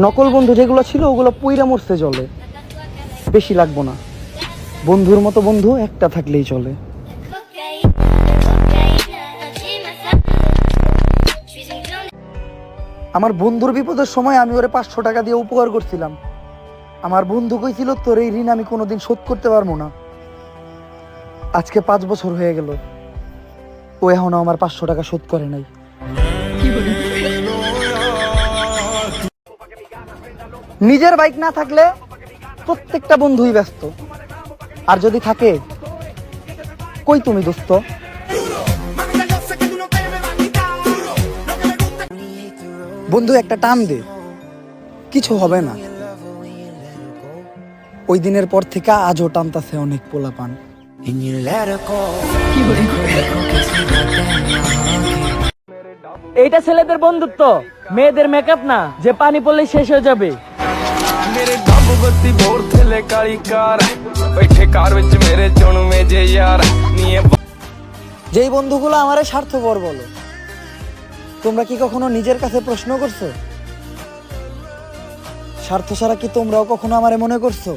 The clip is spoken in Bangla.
নকল বন্ধু যেগুলো ছিল, ওগুলো পুইরা মরতে চলে বেশি লাগবো না। বন্ধুর মতো বন্ধু একটা থাকলেই চলে। আমার বন্ধুর বিপদের সময় আমি ওরে পাঁচশো টাকা দিয়ে উপকার করছিলাম। আমার বন্ধু কইছিল, তোর এই ঋণ আমি কোনোদিন শোধ করতে পারব না। আজকে পাঁচ বছর হয়ে গেল। ও এখনও আমার পাঁচশো টাকা শোধ করে নাই। নিজের বাইক না থাকলে প্রত্যেকটা বন্ধুই ব্যস্ত। আর যদি থাকে, কই তুমি দোস্ত? বন্ধু, একটা টান দে। কিছু হবে না। ওই দিনের পর থেকে আজও টানতাছে অনেক her go. এইটা ছেলেদের বন্ধুত্ব, মেয়েদের মেকআপ না, যে পানি পড়লে শেষ হয়ে যাবে। ਮੇਰੇ ਡੱਬ ਬੱਤੀ ਬੋਰ ਥੱਲੇ ਕਾਲੀ ਕਾਰ ਬੈਠੇ ਕਾਰ ਵਿੱਚ ਮੇਰੇ ਚੁਣਵੇਂ ਜੇ ਯਾਰ ਨੀ ਇਹ যেই বন্ধুগুলো আমারে স্বার্থপর বলো তোমরা কি কখনো নিজের কাছে প্রশ্ন করছো স্বার্থ ছাড়া কি তোমরাও কখনো আমারে মনে করছো